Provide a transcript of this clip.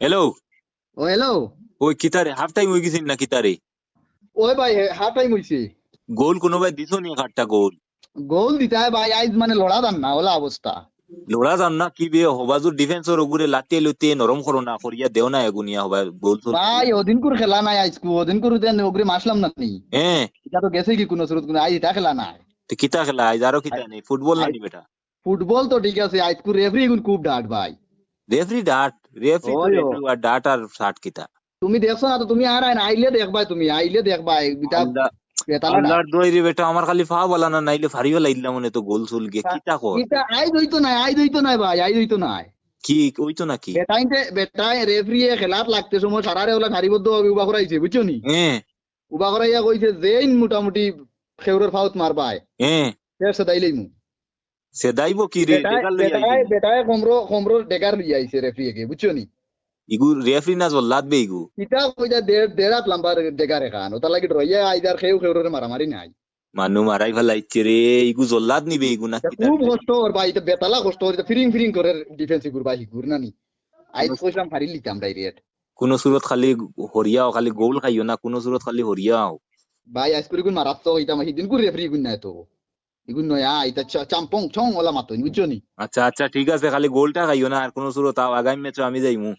Hello ও hello ওই কিতারে half time হয়ে গেছিস না কিতারে ওই ভাই হাফ টাইম হইছে গোল কোনো ভাই দিছো নি একটা গোল? গোল দিতে ভাই আইজ মানে লড়া দান না ওলা অবস্থা লোড়া যান না কি বে হবাজুর ডিফেন্সর ওগুরে লাতিয়ে লুতিয়ে নরম করো না করিয়া দেও না এগুনিয়া হবা গোল ভাই ওদিন করে খেলা নাই আইজ কু ওদিন করে দেন ওগরে মাসলাম না নি? হ্যাঁ এটা তো গেছে কি কোনো সুরত কোনো আইজ এটা খেলা নাই। তো কিতা খেলা আজ আরও কিতা নেই ফুটবল না বেটা? ফুটবল তো ঠিক আছে আইজ কু রেফারি গুন খুব ডাট ভাই। রেফরি ডাট আর ডাট আর শার্ট কিতা। তুমি দেখছ না তো তুমি আর আইলে দেখবাই তুমি আইলে দেখবাই আল্লাহর দোয়াই বেটা আমার খালি ফা বলা না নাইলে ফারিও লাইলাম মনে তো গোল চুল গে কিতা কর? এটা আইজ হইতো নাই হইতো নাই ভাই নাই। কি ওই তো নাকি? বেটাইতে বেটাই রেফারি খেলাত লাগতে সময় সারারে ওলা সারিবদ্ধ উবা করাইছে বুঝছ নি? হ্যাঁ উবা করাইয়া কইছে যেইন মোটামুটি খেউরের ফাউত মারবাই হ্যাঁ মু সে দাইব কি রে লই বেটায় কমরো কমরো ডেকার লিয়ে আইছে রেফারিকে বুঝছ নি? ইগু রেফরি না জল্লাদ বে ইগু। ইটা কইতা দেড় দেড় হাত লম্বা ডেকার এখান ওটা লাগি রইয়া আইদার খেউ খেউরের মারামারি নাই। মানু মারাই রে ইগু জল্লাদ নিবে ইগু না কিতা খুব কষ্ট ওর ভাই এটা বেতালা কষ্ট ওর ফিরিং ফিরিং করে ডিফেন্স গুর ভাই না নি? আইজ কইলাম ফারি লিতাম ডাইরেক্ট কোন সুরত খালি হরিয়াও খালি গোল খাইও না কোন সুরত খালি হরিয়াও ভাই আজ করে গুন মারাত তো ইটা মাহি দিন গুর রেফারি গুন নাই তো? আচ্ছা আচ্ছা ঠিক আছে, খালি গোলটা খাইও না, আর কোন সুরত আগামী ম্যাচে আমি যাইমু।